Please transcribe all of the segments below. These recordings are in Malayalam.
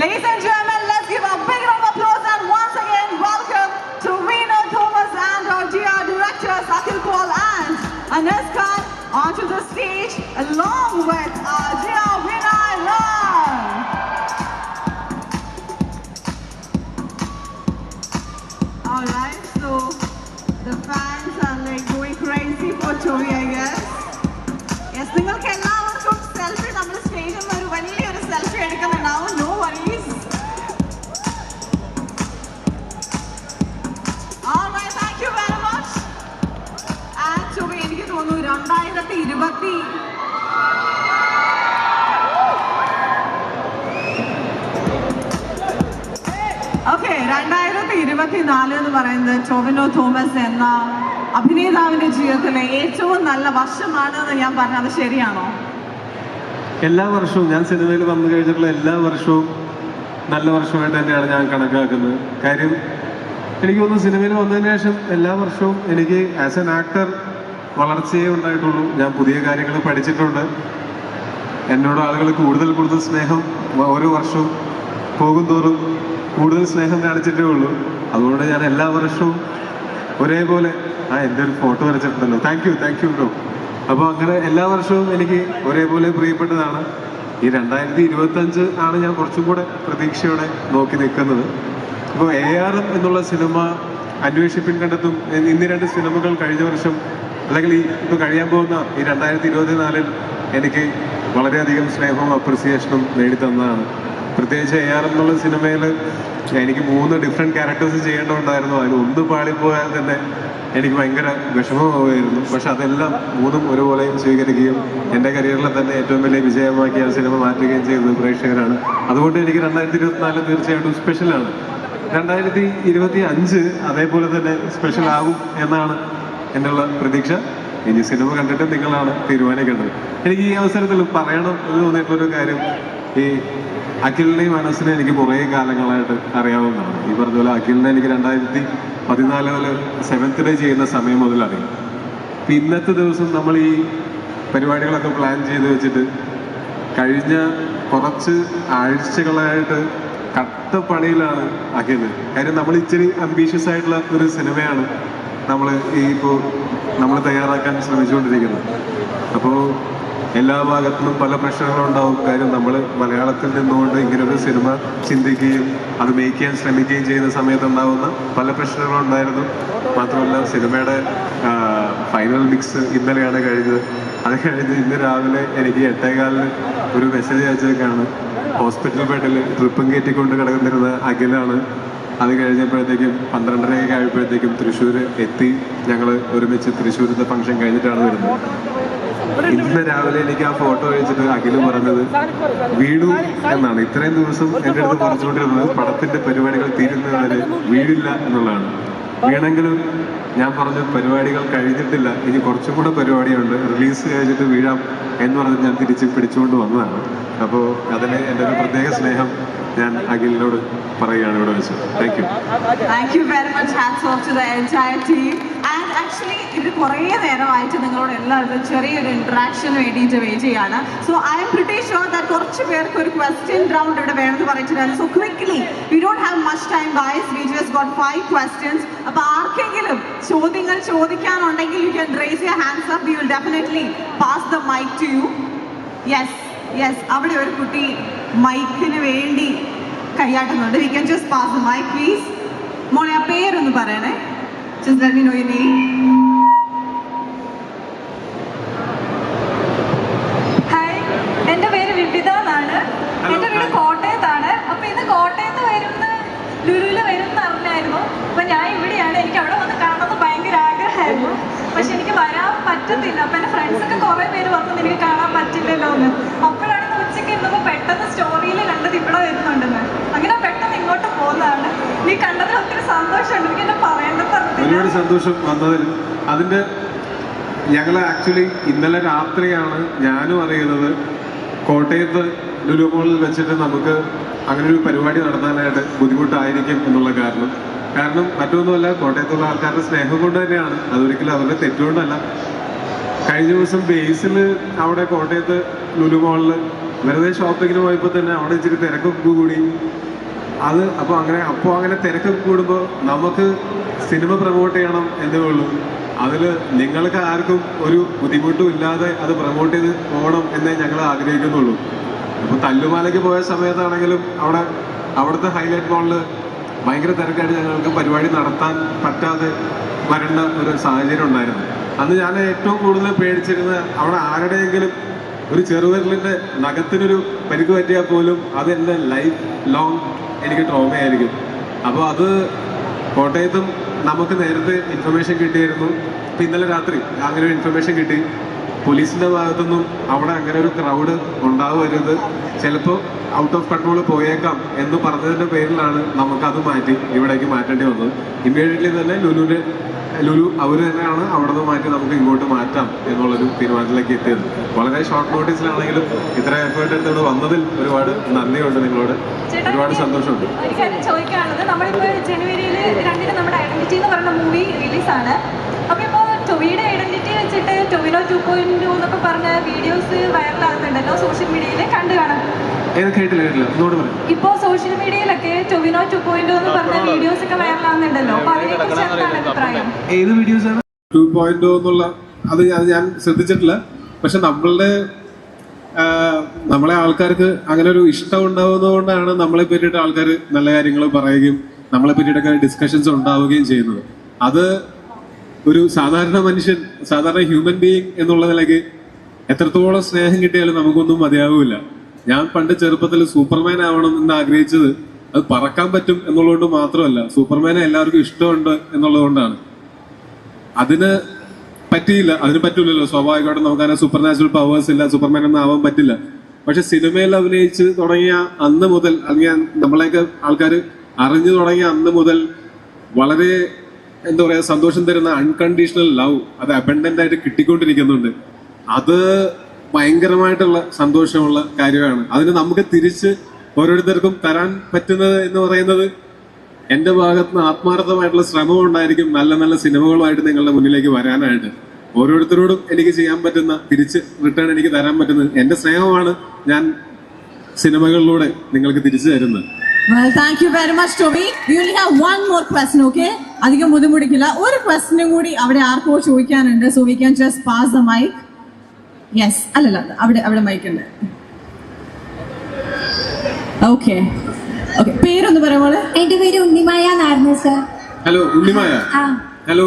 Ladies and gentlemen, let's give a big round of applause and once again welcome to Reno Thomas and our dear directors Akhil Paul and Anas Khan onto the stage along with our dear Vinay Ram. Alright, so the fans are like going crazy for Tory, ഇരുപത്തിനാല് എന്ന് പറയുന്നത് ടോവിനോ തോമസ് എന്ന അഭിനേതാവിന്റെ ജീവിതത്തിലെ ഏറ്റവും നല്ല വർഷമാണ് എന്ന് ഞാൻ പറഞ്ഞത്. ശരിയാണോ? എല്ലാ വർഷവും ഞാൻ സിനിമയിൽ വന്നു കഴിഞ്ഞിട്ടുള്ള എല്ലാ വർഷവും നല്ല വർഷമായിട്ട് തന്നെയാണ് ഞാൻ കണക്കാക്കുന്നത്. കാര്യം എനിക്ക് തോന്നുന്നു സിനിമയിൽ വന്നതിന് ശേഷം എല്ലാ വർഷവും എനിക്ക് ആസ് എൻ ആക്ടർ വളർച്ചയേ ഉണ്ടായിട്ടുള്ളൂ. ഞാൻ പുതിയ കാര്യങ്ങൾ പഠിച്ചിട്ടുണ്ട്. എന്നോട് ആളുകൾ കൂടുതൽ കൂടുതൽ സ്നേഹം ഓരോ വർഷവും പോകും തോറും കൂടുതൽ സ്നേഹം കാണിച്ചിട്ടേ ഉള്ളൂ. അതുകൊണ്ട് ഞാൻ എല്ലാ വർഷവും ഒരേപോലെ ആ എന്റെ ഒരു photo വരച്ചിട്ടുണ്ടല്ലോ. Thank you thank you bro അപ്പോൾ അങ്ങനെ എല്ലാ വർഷവും എനിക്ക് ഒരേപോലെ പ്രിയപ്പെട്ടതാണ്. ഈ രണ്ടായിരത്തി ഇരുപത്തഞ്ച് ആണ് ഞാൻ കുറച്ചും കൂടെ പ്രതീക്ഷയോടെ നോക്കി നിൽക്കുന്നത്. അപ്പോൾ എ ആർ എം എന്നുള്ള സിനിമ അന്വേഷിപ്പിൻ കണ്ടെത്തും. ഇന്ന് രണ്ട് സിനിമകൾ കഴിഞ്ഞ വർഷം അല്ലെങ്കിൽ ഈ ഇപ്പോൾ കഴിയാൻ പോകുന്ന ഈ രണ്ടായിരത്തി ഇരുപത്തിനാലിൽ എനിക്ക് വളരെയധികം സ്നേഹവും അപ്രിസിയേഷനും നേടിത്തന്നതാണ്. പ്രത്യേകിച്ച് എ ആർ എന്നുള്ള സിനിമയിൽ എനിക്ക് മൂന്ന് ഡിഫറെന്റ് ക്യാരക്ടേഴ്സ് ചെയ്യേണ്ടതുണ്ടായിരുന്നു. അതിൽ ഒന്ന് പാളിപ്പോയാൽ തന്നെ എനിക്ക് ഭയങ്കര വിഷമമാവുമായിരുന്നു. പക്ഷെ അതെല്ലാം മൂന്നും ഒരുപോലെ സ്വീകരിക്കുകയും എന്റെ കരിയറിലെ തന്നെ ഏറ്റവും വലിയ വിജയമാക്കി ആ സിനിമ മാറ്റുകയും ചെയ്തത് പ്രേക്ഷകരാണ്. അതുകൊണ്ട് എനിക്ക് രണ്ടായിരത്തി ഇരുപത്തിനാല് തീർച്ചയായിട്ടും സ്പെഷ്യലാണ് രണ്ടായിരത്തി ഇരുപത്തി അഞ്ച് അതേപോലെ തന്നെ സ്പെഷ്യൽ ആകും എന്നാണ് എന്റെ ഉള്ള പ്രതീക്ഷ. ഇനി സിനിമ കണ്ടിട്ട് നിങ്ങളാണ് തീരുമാനിക്കേണ്ടത്. എനിക്ക് ഈ അവസരത്തിൽ പറയണം എന്ന് തോന്നിയിട്ടുള്ളൊരു കാര്യം ഈ അഖിലിനെയും മനസ്സിനെ എനിക്ക് കുറേ കാലങ്ങളായിട്ട് അറിയാവുന്നതാണ്. ഈ പറഞ്ഞ പോലെ അഖിലിനെ എനിക്ക് രണ്ടായിരത്തി പതിനാല് മുതൽ സെവൻത്ത് ഡേ ചെയ്യുന്ന സമയം മുതൽ അറിയാം. അപ്പം ഇന്നത്തെ ദിവസം നമ്മൾ ഈ പരിപാടികളൊക്കെ പ്ലാൻ ചെയ്ത് വെച്ചിട്ട് കഴിഞ്ഞ കുറച്ച് ആഴ്ചകളായിട്ട് കട്ട പണിയിലാണ് അഖിൽ കാര്യം നമ്മൾ ഇച്ചിരി അംബീഷ്യസ് ആയിട്ടുള്ള ഒരു സിനിമയാണ് നമ്മൾ ഈ ഇപ്പോൾ നമ്മൾ തയ്യാറാക്കാൻ ശ്രമിച്ചുകൊണ്ടിരിക്കുന്നത്. അപ്പോൾ എല്ലാ ഭാഗത്തുനിന്നും പല പ്രശ്നങ്ങളും ഉണ്ടാവും. കാര്യം നമ്മൾ മലയാളത്തിൽ നിന്നുകൊണ്ട് ഇങ്ങനൊരു സിനിമ ചിന്തിക്കുകയും അത് മേക്ക് ചെയ്യാൻ ശ്രമിക്കുകയും ചെയ്യുന്ന സമയത്തുണ്ടാവുന്ന പല പ്രശ്നങ്ങളും ഉണ്ടായിരുന്നു. മാത്രമല്ല സിനിമയുടെ ഫൈനൽ മിക്സ് ഇന്നലെയാണ് കഴിഞ്ഞത്. അത് കഴിഞ്ഞ് ഇന്ന് രാവിലെ എനിക്ക് എട്ടേകാലിന് ഒരു മെസ്സേജ് അയച്ചേക്കാണ്. ഹോസ്പിറ്റൽ ബെഡിൽ ട്രിപ്പും കയറ്റിക്കൊണ്ട് കിടന്നിരുന്ന അഖിലാണ്. അത് കഴിഞ്ഞപ്പോഴത്തേക്കും പന്ത്രണ്ടരയൊക്കെ ആയപ്പോഴത്തേക്കും തൃശ്ശൂർ എത്തി. ഞങ്ങൾ ഒരുമിച്ച് തൃശ്ശൂരത്തെ ഫംഗ്ഷൻ കഴിഞ്ഞിട്ടാണ് വരുന്നത്. ഇന്ന് രാവിലെ എനിക്ക് ആ ഫോട്ടോ അയച്ചിട്ട് അഖിൽ പറഞ്ഞത് വീടു എന്നാണ്. ഇത്രയും ദിവസം എന്റെ അടുത്ത് പറഞ്ഞുകൊണ്ടിരുന്നത് പടത്തിന്റെ പരിപാടികൾ തീരുന്നവരെ വീടില്ല എന്നുള്ളതാണ്. വീണെങ്കിലും ഞാൻ പറഞ്ഞു പരിപാടികൾ കഴിഞ്ഞിട്ടില്ല. ഇനി കുറച്ചും കൂടെ പരിപാടിയുണ്ട്. റിലീസ് കഴിഞ്ഞിട്ട് വീഴാം എന്ന് പറഞ്ഞ് ഞാൻ തിരിച്ച് പിടിച്ചുകൊണ്ട് വന്നതാണ്. അപ്പോൾ അതിന് എന്റെ ഒരു പ്രത്യേക സ്നേഹം ഞാൻ അഖിലിനോട് പറയുകയാണ് ഇവിടെ വെച്ച്. Thank you thank you very much hats off to the entire team actually ഇത് കുറേ നേരമായിട്ട് നിങ്ങളോട് എല്ലാവരും ചെറിയൊരു ഇന്ററാക്ഷൻ വേണ്ടിയിട്ട് വെയിറ്റ് ചെയ്യാണ്. So I'm pretty sure that കുറച്ച് പേർക്ക് ഒരു ക്വസ്റ്റ്യൻ റൗണ്ട് ഇവിടെ വേണമെന്ന് പറഞ്ഞിട്ടുണ്ട് so quickly we don't have much time because we just got five questions അപ്പോൾ ആർക്കെങ്കിലും ചോദ്യങ്ങൾ ചോദിക്കാനുണ്ടെങ്കിൽ you can raise your hands up you will definitely pass the mic to you yes yes അവിടെ ഒരു കുട്ടി മൈക്കിന് വേണ്ടി കൈയാട്ടുന്നുണ്ട് we can just pass the mic please മോളെ ആ പേരൊന്ന് പറയണേ. Just let me know your name. Hi എന്റെ പേര് വിവിധ എന്നാണ്. എന്റെ വീട് കോട്ടയത്താണ്. അപ്പൊ ഇന്ന് കോട്ടയത്ത് വരുന്ന ലുലുവിൽ വരുന്ന അറിഞ്ഞായിരുന്നു. അപ്പൊ ഞാൻ ഇവിടെയാണ്. എനിക്ക് അവിടെ വന്ന് കാണണമെന്ന് ഭയങ്കര ആഗ്രഹമായിരുന്നു. പക്ഷെ എനിക്ക് വരാൻ പറ്റുന്നില്ല അപ്പൊ എന്റെ ഫ്രണ്ട്സ് ഒക്കെ കുറെ പേര് വന്നു എനിക്ക് കാണാൻ പറ്റില്ലല്ലോ ഒരുപാട് സന്തോഷം വന്നതിൽ അതിന്റെ ഞങ്ങൾ ആക്ച്വലി ഇന്നലെ രാത്രിയാണ് ഞാനും അറിയുന്നത് കോട്ടയത്ത് ലുലു മോളിൽ വെച്ചിട്ട് നമുക്ക് അങ്ങനെ ഒരു പരിപാടി നടത്താനായിട്ട് ബുദ്ധിമുട്ടായിരിക്കും എന്നുള്ള കാരണം. കാരണം മറ്റൊന്നുമല്ല കോട്ടയത്തുള്ള ആൾക്കാരുടെ സ്നേഹം കൊണ്ട് തന്നെയാണ്. അതൊരിക്കലും അവരുടെ തെറ്റുകൊണ്ടല്ല. കഴിഞ്ഞ ദിവസം ബേസിൽ അവിടെ കോട്ടയത്ത് ലുലു മോളിൽ വെറുതെ ഷോപ്പിങ്ങിന് പോയപ്പോൾ തന്നെ അവിടെ ഇച്ചിരി തിരക്കൊക്കെ കൂടി. അത് അപ്പോൾ അങ്ങനെ അപ്പോൾ അങ്ങനെ തിരക്ക് കൂടുമ്പോൾ നമുക്ക് സിനിമ പ്രൊമോട്ട് ചെയ്യണം എന്നേ ഉള്ളൂ. അതിൽ നിങ്ങൾക്ക് ആർക്കും ഒരു ബുദ്ധിമുട്ടും ഇല്ലാതെ അത് പ്രൊമോട്ട് ചെയ്ത് പോകണം എന്നേ ഞങ്ങൾ ആഗ്രഹിക്കുന്നുള്ളൂ. അപ്പോൾ തല്ലുമാലയ്ക്ക് പോയ സമയത്താണെങ്കിലും അവിടെ അവിടുത്തെ ഹൈലൈറ്റ് മോളിൽ ഭയങ്കര തിരക്കായിട്ട് ഞങ്ങൾക്ക് പരിപാടി നടത്താൻ പറ്റാതെ വരേണ്ട ഒരു സാഹചര്യം ഉണ്ടായിരുന്നു. അന്ന് ഞാൻ ഏറ്റവും കൂടുതൽ പേടിച്ചിരുന്നത് അവിടെ ആരുടെയെങ്കിലും ഒരു ചെറുവിരലിന്റെ നഖത്തിനൊരു പരിക്ക് പറ്റിയാൽ പോലും അതെന്റെ ലൈഫ് ലോങ് എനിക്ക് ട്രോമയായിരിക്കും അപ്പോൾ അത് കോട്ടയത്തും നമുക്ക് നേരത്തെ ഇൻഫർമേഷൻ കിട്ടിയിരുന്നു. ഇപ്പം ഇന്നലെ രാത്രി അങ്ങനെ ഒരു ഇൻഫർമേഷൻ കിട്ടി. പോലീസിന്റെ ഭാഗത്തുനിന്നും അവിടെ അങ്ങനെ ഒരു ക്രൗഡ് ഉണ്ടാവരുത്. ചിലപ്പോൾ ഔട്ട് ഓഫ് കൺട്രോൾ പോയേക്കാം എന്ന് പറഞ്ഞതിന്റെ പേരിലാണ് നമുക്കത് മാറ്റി ഇവിടേക്ക് മാറ്റേണ്ടി വന്നത്. ഇമ്മീഡിയറ്റ്ലി തന്നെ ലുലുവിന് ലുലു അവർ തന്നെയാണ് അവിടെ നിന്ന് മാറ്റി നമുക്ക് ഇങ്ങോട്ട് മാറ്റാം എന്നുള്ളൊരു തീരുമാനത്തിലേക്ക് എത്തിയത്. വളരെ ഷോർട്ട് നോട്ടീസിലാണെങ്കിലും ഇത്ര എഫേർട്ട് എടുത്തത് വന്നതിൽ ഒരുപാട് നന്ദിയുണ്ട് നിങ്ങളോട്. ഒരുപാട് സന്തോഷമുണ്ട്. ചോദിക്കാനുള്ളത്. നമ്മളിപ്പോൾ ജനുവരിയിൽ രണ്ടിന് നമ്മുടെ ഐഡന്റിറ്റി എന്ന് പറയുന്ന മൂവി റിലീസാണ് അപ്പോൾ ഇപ്പോൾ ടൊവിയുടെ ഐഡന്റിറ്റി വെച്ചിട്ട് ടൊവിനോ ടു പോയിന്റ് എന്നൊക്കെ പറഞ്ഞ വീഡിയോസ് വൈറലാകുന്നുണ്ടല്ലോ സോഷ്യൽ മീഡിയയിൽ കണ്ടു കാണാം. ഇപ്പോൾ സോഷ്യൽ മീഡിയയിലൊക്കെ ടൊവിനോ ടു പോയിന്റ് എന്ന് പറഞ്ഞ വീഡിയോസ് ഒക്കെ വൈറലാകുന്നുണ്ടല്ലോ അപ്പോൾ അതിനെക്കുറിച്ച് എന്താണ് അഭിപ്രായം? ഏത് വീഡിയോസ് ആണ്? ടു പോയിന്റ് എന്നുള്ള അത് അത് ഞാൻ ശ്രദ്ധിച്ചിട്ടില്ല. പക്ഷെ നമ്മളുടെ നമ്മളെ ആൾക്കാർക്ക് അങ്ങനെ ഒരു ഇഷ്ടം ഉണ്ടാവുന്നതുകൊണ്ടാണ് നമ്മളെ പറ്റിയിട്ട് ആൾക്കാർ നല്ല കാര്യങ്ങൾ പറയുകയും നമ്മളെ പറ്റിയിട്ടൊക്കെ ഡിസ്കഷൻസ് ഉണ്ടാവുകയും ചെയ്യുന്നത്. അത് ഒരു സാധാരണ മനുഷ്യൻ സാധാരണ ഹ്യൂമൻ ബീയിങ് എന്നുള്ള നിലയ്ക്ക് എത്രത്തോളം സ്നേഹം കിട്ടിയാലും നമുക്കൊന്നും മതിയാവില്ല. ഞാൻ പണ്ട് ചെറുപ്പത്തിൽ സൂപ്പർമാൻ ആവണം എന്ന് ആഗ്രഹിച്ചത് അത് പറക്കാൻ പറ്റും എന്നുള്ളതുകൊണ്ട് മാത്രമല്ല സൂപ്പർമാനെ എല്ലാവർക്കും ഇഷ്ടമുണ്ട് എന്നുള്ളതുകൊണ്ടാണ്. അതിന് പറ്റിയില്ല അതിന് പറ്റൂലല്ലോ. സ്വാഭാവികമായിട്ടും നമുക്ക് അങ്ങനെ സൂപ്പർ നാച്ചുറൽ പവേഴ്സ് ഇല്ല സൂപ്പർമാൻ ഒന്നും ആവാൻ പറ്റില്ല. പക്ഷെ സിനിമയിൽ അഭിനയിച്ച് തുടങ്ങിയ അന്ന് മുതൽ അല്ലെങ്കിൽ നമ്മളെയൊക്കെ ആൾക്കാർ അറിഞ്ഞു തുടങ്ങിയ അന്ന് മുതൽ വളരെ എന്താ പറയാ സന്തോഷം തരുന്ന അൺകണ്ടീഷണൽ ലവ് അത് അബണ്ടന്റ് ആയിട്ട് കിട്ടിക്കൊണ്ടിരിക്കുന്നുണ്ട്. അത് ഭയങ്കരമായിട്ടുള്ള സന്തോഷമുള്ള കാര്യമാണ്. അതിന് നമുക്ക് തിരിച്ച് ഓരോരുത്തർക്കും തരാൻ പറ്റുന്നത് എന്ന് പറയുന്നത് എന്റെ ഭാഗത്ത് നിന്ന് ആത്മാർത്ഥമായിട്ടുള്ള ശ്രമം ഉണ്ടായിരിക്കും. നല്ല നല്ല സിനിമകളുമായിട്ട് നിങ്ങളുടെ മുന്നിലേക്ക് വരാനായിട്ട്. ഓരോരുത്തരോടും എനിക്ക് ചെയ്യാൻ പറ്റുന്ന തിരിച്ച് റിട്ടേൺ എനിക്ക് തരാൻ പറ്റുന്നത് എന്റെ സ്നേഹമാണ് ഞാൻ സിനിമകളിലൂടെ നിങ്ങൾക്ക് തിരിച്ചു തരുന്നത്. Well, thank you very much, Toby. We only have one more question, okay? അധികം ബുദ്ധിമുട്ടിക്കില്ല. ഒരു ക്വസ്റ്റനും കൂടി അവിടെ ആർക്കോ ചോദിക്കാനുണ്ട് so we can just pass the mic yes അല്ലല്ല അവിടെ അവിടെ മൈക്ക് ഉണ്ട്. ഓക്കെ ഓക്കെ പേരൊന്ന് പറയുമ്പോൾ എന്റെ പേര് ഉണ്ണിമായ എന്നായിരുന്നു സർ ഹലോ ഉണ്ണിമായ. ആ. ഹലോ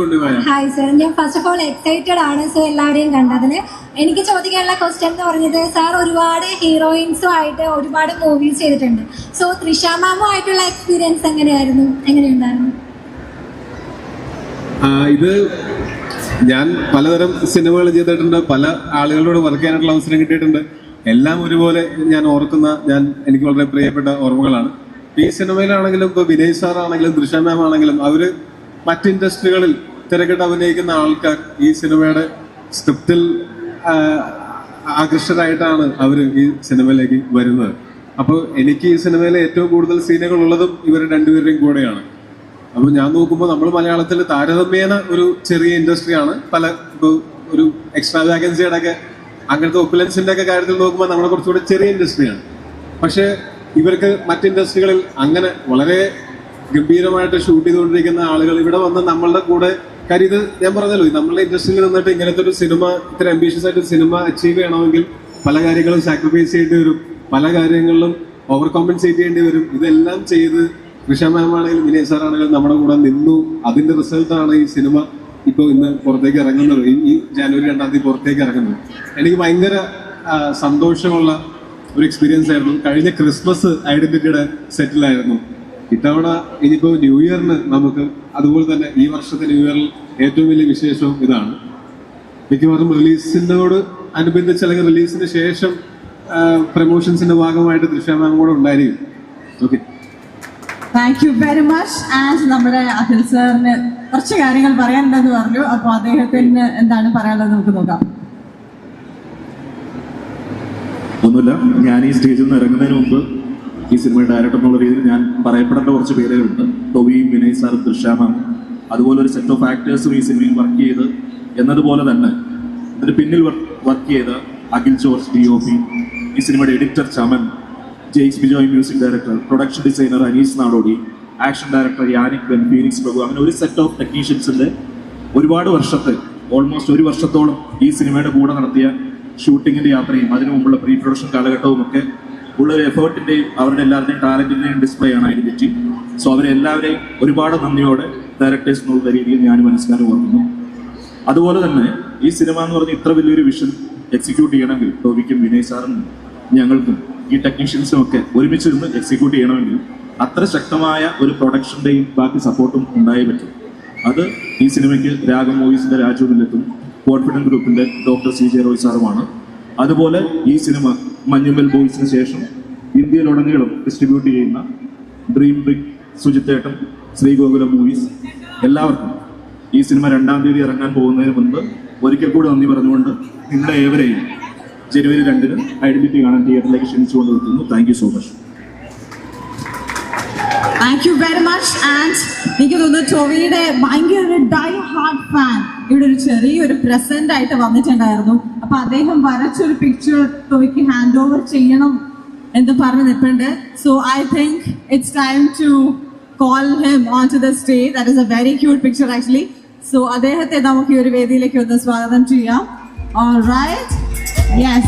ഹായ് സർ ഞാൻ ഫസ്റ്റ് ഓഫ് ഓൾ എക്സൈറ്റഡ് ആണ് സോ എല്ലാവരെയും കണ്ടതിന്. എനിക്ക് ചോദിക്കാനുള്ള ക്വസ്റ്റ്യൻ എന്ന് പറഞ്ഞത് സാർ ഒരുപാട് ഹീറോയിൻസും ആയിട്ട് ഒരുപാട് മൂവീസ് ചെയ്തിട്ടുണ്ട്. സോ ത്രിഷ മാമും ആയിട്ടുള്ള എക്സ്പീരിയൻസ് എങ്ങനെയായിരുന്നു? എങ്ങനെയുണ്ടായിരുന്നു? ഇത് ഞാൻ പലതരം സിനിമകൾ ചെയ്തിട്ടുണ്ട്. പല ആളുകളോട് വർക്ക് ചെയ്യാനായിട്ടുള്ള അവസരം കിട്ടിയിട്ടുണ്ട്. എല്ലാം ഒരുപോലെ ഞാൻ ഓർക്കുന്ന ഞാൻ എനിക്ക് വളരെ പ്രിയപ്പെട്ട ഓർമ്മകളാണ്. ഈ സിനിമയിലാണെങ്കിലും ഇപ്പോൾ വിനയ് സാർ ആണെങ്കിലും ദൃശ്യ മാം ആണെങ്കിലും അവർ മറ്റ് ഇൻഡസ്ട്രികളിൽ തിരക്കിട്ട് അഭിനയിക്കുന്ന ആൾക്കാർ ഈ സിനിമയുടെ സ്ക്രിപ്റ്റിൽ ആകൃഷ്ടരായിട്ടാണ് അവർ ഈ സിനിമയിലേക്ക് വരുന്നത്. അപ്പോൾ എനിക്ക് ഈ സിനിമയിലെ ഏറ്റവും കൂടുതൽ സീനുകൾ ഉള്ളതും ഇവർ രണ്ടുപേരുടെയും കൂടെയാണ്. അപ്പോൾ ഞാൻ നോക്കുമ്പോൾ നമ്മൾ മലയാളത്തിൽ താരതമ്യേന ഒരു ചെറിയ ഇൻഡസ്ട്രിയാണ്. പല ഇപ്പോൾ ഒരു എക്സ്ട്രാ വാക്കൻസിയുടെ ഒക്കെ അങ്ങനത്തെ ഒപ്പുലൻസിന്റെ ഒക്കെ കാര്യത്തിൽ നോക്കുമ്പോൾ നമ്മളെ കുറച്ചുകൂടി ചെറിയ ഇൻഡസ്ട്രിയാണ്. പക്ഷേ ഇവർക്ക് മറ്റ് ഇൻഡസ്ട്രികളിൽ അങ്ങനെ വളരെ ഗംഭീരമായിട്ട് ഷൂട്ട് ചെയ്തുകൊണ്ടിരിക്കുന്ന ആളുകൾ ഇവിടെ വന്ന് നമ്മളുടെ കൂടെ കാര്യം ഇത് ഞാൻ പറഞ്ഞല്ലോ നമ്മളുടെ ഇൻഡസ്ട്രിയിൽ നിന്നിട്ട് ഇങ്ങനത്തെ ഒരു സിനിമ ഇത്ര അംബീഷ്യസ് ആയിട്ട് സിനിമ അച്ചീവ് ചെയ്യണമെങ്കിൽ പല കാര്യങ്ങളും സാക്രിഫൈസ് ചെയ്യേണ്ടി വരും. പല കാര്യങ്ങളിലും ഓവർ കോമ്പൻസേറ്റ് ചെയ്യേണ്ടി വരും. ഇതെല്ലാം ചെയ്ത് കൃഷ മാം ആണെങ്കിലും വിനയ് സാർ ആണെങ്കിലും നമ്മുടെ കൂടെ നിന്നു. അതിന്റെ റിസൾട്ടാണ് ഈ സിനിമ ഇപ്പോൾ ഇന്ന് പുറത്തേക്ക് ഇറങ്ങുന്നത്. ഈ- ജനുവരി രണ്ടാം തീയതി പുറത്തേക്ക് ഇറങ്ങുന്നത്. എനിക്ക് ഭയങ്കര സന്തോഷമുള്ള ഒരു എക്സ്പീരിയൻസ് ആയിരുന്നു. കഴിഞ്ഞ ക്രിസ്മസ് ഐഡന്റിറ്റിയുടെ സെറ്റിലായിരുന്നു ഇത്തവണ ഇനിയിപ്പോ ന്യൂ ഇയറിന് നമുക്ക് അതുപോലെ തന്നെ ഈ വർഷത്തെ ന്യൂ ഇയറിൽ ഏറ്റവും വലിയ വിശേഷവും ഇതാണ്. മിക്കവാറും റിലീസിനോട് അനുബന്ധിച്ച് അല്ലെങ്കിൽ റിലീസിന് ശേഷം പ്രൊമോഷൻസിന്റെ ഭാഗമായിട്ട് ദൃശ്യമാനം കൂടെ ഉണ്ടായിരിക്കും. Okay thank you very much and നമ്മുടെ അഖിൽ സാറിന് കുറച്ച് കാര്യങ്ങൾ പറയാനുണ്ടെന്ന് പറഞ്ഞു. അപ്പോൾ അദ്ദേഹത്തിന് എന്താണ് പറയാനുള്ളത് നമുക്ക് നോക്കാം. ഒന്നുമില്ല. ഞാൻ ഈ സ്റ്റേജിൽ നിന്ന് ഇറങ്ങുന്നതിന് മുമ്പ് ഈ സിനിമയുടെ ഡയറക്ടർ എന്നുള്ള രീതിയിൽ ഞാൻ പറയപ്പെടേണ്ട കുറച്ച് പേരുകളുണ്ട്. ടോബിയും വിനയ് സാറും ദൃശ്യാമം അതുപോലെ ഒരു സെറ്റ് ഓഫ് ആക്ടേഴ്സും ഈ സിനിമയിൽ വർക്ക് ചെയ്ത് എന്നതുപോലെ തന്നെ ഇതിന് പിന്നിൽ വർക്ക് ചെയ്ത Akhil George D O P ഈ സിനിമയുടെ editor Chaman Jaise Bejoy music director production designer Anees Nadodi action director Yannick Ben Phoenix Prabhu അങ്ങനെ ഒരു സെറ്റ് ഓഫ് ടെക്നീഷ്യൻസിന്റെ ഒരുപാട് വർഷത്തെ ഓൾമോസ്റ്റ് ഒരു വർഷത്തോളം ഈ സിനിമയുടെ കൂടെ നടത്തിയ ഷൂട്ടിങ്ങിന്റെ യാത്രയും അതിനു മുമ്പുള്ള പ്രീ പ്രൊഡക്ഷൻ കാലഘട്ടവും ഒക്കെ ഉള്ള ഒരു എഫേർട്ടിന്റെയും അവരുടെ എല്ലാവരുടെയും ടാലന്റിന്റെയും ഡിസ്പ്ലേ ആണ് ഐഡന്റിറ്റി സോ അവരെല്ലാവരെയും ഒരുപാട് നന്ദിയോടെ ഡയറക്ടേഴ്സ് എന്നുള്ള രീതിയിൽ ഞാൻ മനസ്സിലാക്കി ഓർക്കുന്നു. അതുപോലെ തന്നെ ഈ സിനിമ എന്ന് പറഞ്ഞ ഇത്ര വലിയൊരു വിഷൻ എക്സിക്യൂട്ട് ചെയ്യണമെങ്കിൽ ടോബിക്കും വിനയ് സാറിനും ഞങ്ങൾക്കും ഈ ടെക്നീഷ്യൻസും ഒക്കെ ഒരുമിച്ച് നിന്ന് എക്സിക്യൂട്ട് ചെയ്യണമെങ്കിൽ അത്ര ശക്തമായ ഒരു പ്രൊഡക്ഷന്റെയും ബാക്കി സപ്പോർട്ടും ഉണ്ടായേ പറ്റും. അത് ഈ സിനിമയ്ക്ക് രാഗം മൂവീസിന്റെ രാജു മില്ലത്തും ഗ്രൂപ്പിന്റെ ഗ്രൂപ്പിന്റെ ഡോക്ടർ സി ജെ റോയ് സാറുമാണ്. അതുപോലെ ഈ സിനിമ മഞ്ഞുമൽ ബോയ്സിന് ശേഷം ഇന്ത്യയിലുടനീളം ഡിസ്ട്രിബ്യൂട്ട് ചെയ്യുന്ന ഡ്രീം ബിഗ് സുജിത്തേട്ടൻ ശ്രീഗോകുലം മൂവീസ് എല്ലാവർക്കും ഈ സിനിമ രണ്ടാം തീയതി ഇറങ്ങാൻ പോകുന്നതിന് മുൻപ് ഒരിക്കൽ കൂടി നന്ദി പറഞ്ഞുകൊണ്ട് നിങ്ങളെ ഏവരെയും ജനുവരി രണ്ടിന് ഐഡന്റിറ്റി കാണാൻ തിയേറ്ററിലേക്ക് ക്ഷണിച്ചുകൊണ്ട് നിർത്തുന്നു thank you so much thank you very much and എനിക്ക് തോന്നുന്നു ടോവിയുടെ ഭയങ്കര ഡൈ ഹാർട്ട് ഫാൻ ഇവിടെ ഒരു ചെറിയൊരു പ്രസന്റ് ആയിട്ട് വന്നിട്ടുണ്ടായിരുന്നു അപ്പൊ അദ്ദേഹം വരച്ചൊരു പിക്ചർ ടോവിക്ക് ഹാൻഡ് ഓവർ ചെയ്യണം എന്ന് പറഞ്ഞ് നിൽപ്പുണ്ട് so I think it's time to call him on to the stage that is a very cute picture actually so അദ്ദേഹത്തെ നമുക്ക് ഈ ഒരു വേദിയിലേക്ക് ഒന്ന് സ്വാഗതം ചെയ്യാം All right. Yes.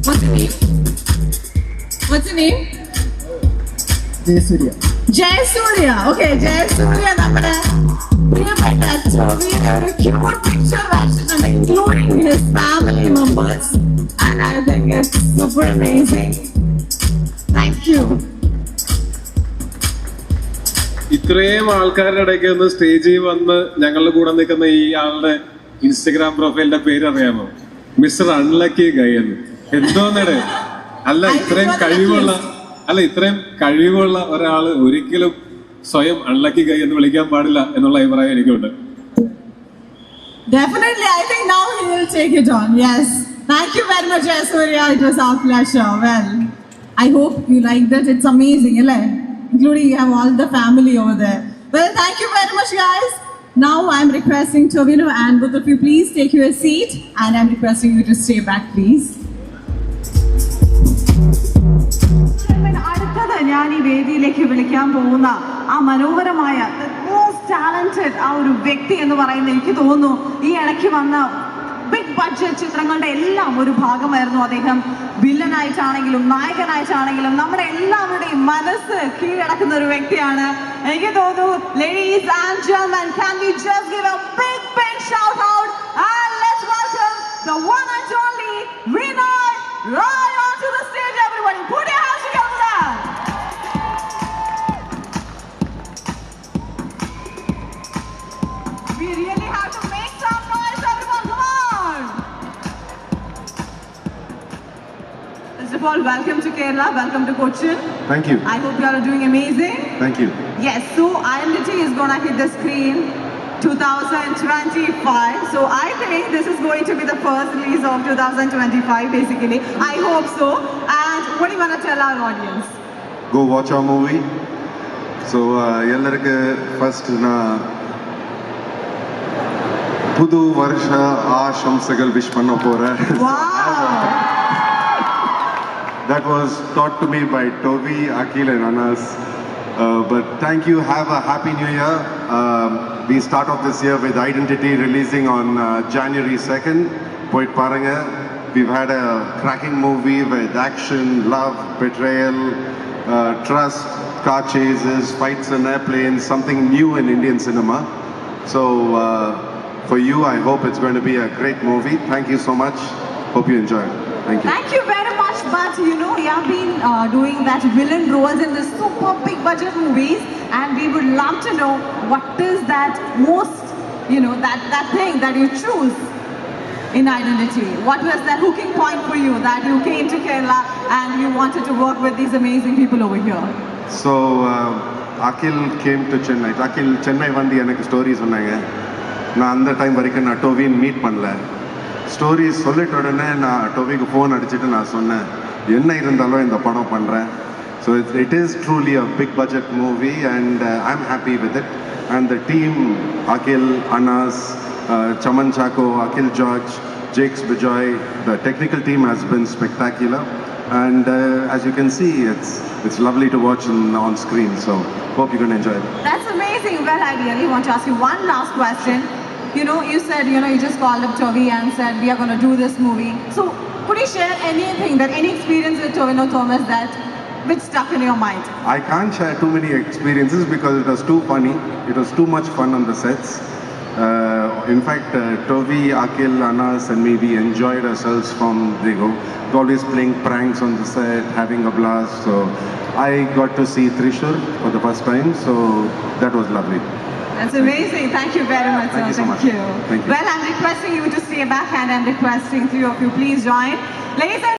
What's your name? Name? Jayasurya Jayasurya. Okay Jayasurya നമ്മുടെ including his family members. And I think it's super amazing. Thank you. ഇത്രയും ആൾക്കാരുടെ ഇടയ്ക്ക് ഒന്ന് സ്റ്റേജിൽ വന്ന് ഞങ്ങളുടെ കൂടെ നിൽക്കുന്ന ഈ ആളുടെ ഇൻസ്റ്റഗ്രാം പ്രൊഫൈലിന്റെ പേര് അറിയാമോ? മിസ്റ്റർ അൺലക്കി ഗൈ എന്ന് എന്തോന്നടെ? അല്ല ഇത്രയും കഴിവുള്ള അല്ല ഇത്രയും കഴിവുള്ള ഒരാൾ ഒരിക്കലും സ്വയം അൺലക്കി കൈ എന്ന് വിളിക്കാൻ പാടില്ല എന്നുള്ള അഭിപ്രായം എനിക്കുണ്ട് Definitely, I think now he will take it on. Yes. Thank you very much, Jayasuriya. It was our pleasure. Well, I hope you liked it. It's amazing, right? Including you have all the family over there. Well, thank you very much, guys. Now I'm requesting Tovino and both of you, please take your seat. And I'm requesting you to stay back, please. ഞാൻ ഈ വേദിയിലേക്ക് വിളിക്കാൻ പോകുന്ന ആ മനോഹരമായ മോസ്റ്റ് ടാലന്റഡ് ആ ഒരു വ്യക്തി എന്ന് പറയുന്നത് എനിക്ക് തോന്നുന്നു ഈ ഇടയ്ക്ക് വന്ന ബിഗ് ബഡ്ജറ്റ് ചിത്രങ്ങളുടെ എല്ലാം ഒരു ഭാഗമായിരുന്നു അദ്ദേഹം. വില്ലനായിട്ടാണെങ്കിലും നായകനായിട്ടാണെങ്കിലും നമ്മുടെ എല്ലാവരുടെയും മനസ്സ് കീഴടക്കുന്ന ഒരു വ്യക്തിയാണ്. എനിക്ക് തോന്നുന്നു of all, welcome to Kerala, welcome to Cochin. Thank you. I hope you are doing amazing. Thank you. Yes, so IMDT is going to hit the screen 2025. So I think this is going to be the first release of 2025, basically. I hope so. And what do you want to tell our audience? Go watch our movie. So, uh, ಎಲ್ಲರಿಗೂ first na. Pudhu varsha aasham wish பண்ண போகிறேன் that was taught to me by Toby, Akil, and Anas. Uh, but thank you. Have a happy new year. Um, we start off this year with Identity releasing on uh, January 2nd. Poit Paranga. We've had a cracking movie with action, love, betrayal, uh, trust, car chases, fights in airplanes, something new in Indian cinema. So uh, for you, I hope it's going to be a great movie. Thank you so much. Hope you enjoy. Thank you. Thank you very. But you know, you have been uh, doing that villain roles in the super big budget movies, and we would love to know what is that most, you know, that that thing that you choose in identity. What was that hooking point for you that you came to Kerala and you wanted to work with these amazing people over here? So Akhil came to Chennai Akhil Chennai வந்து எனக்கு ஸ்டோரி சொன்னாங்க நான் அந்த டைம் வரைக்கும் நான் டோவின் மீட் பண்ணல ஸ்டோரி சொல்லிட்ட உடனே நான் டோபிக்கு ஃபோன் அடிச்சுட்டு நான் சொன்னேன் என்ன இருந்தாலும் இந்த படம் பண்ணுறேன் so it's it is truly a big budget movie and I am happy with it and the team Akhil Anas Chaman Chacko Akhil George Jakes Bejoy the technical team has been spectacular and uh, as you can see it's it's lovely to watch in, on screen so hope you can enjoy it that's amazing well i really want to ask you You know, you said, you know, you just called up Toby and said, we are going to do this movie. So, could you share anything, that any experience with Tovino Thomas that which stuck in your mind? I can't share too many experiences because it was too funny. It was too much fun on the sets. Uh, in fact, uh, Toby, Akil, Anas, and me, we enjoyed ourselves from the go. Always playing pranks on the set, having a blast. So I got to see Trishur for the first time. So that was lovely. That's amazing. Thank you very much. Thank you so much. you. Thank you. Well, I'm requesting you to stay back and I'm requesting three of you please join. Ladies and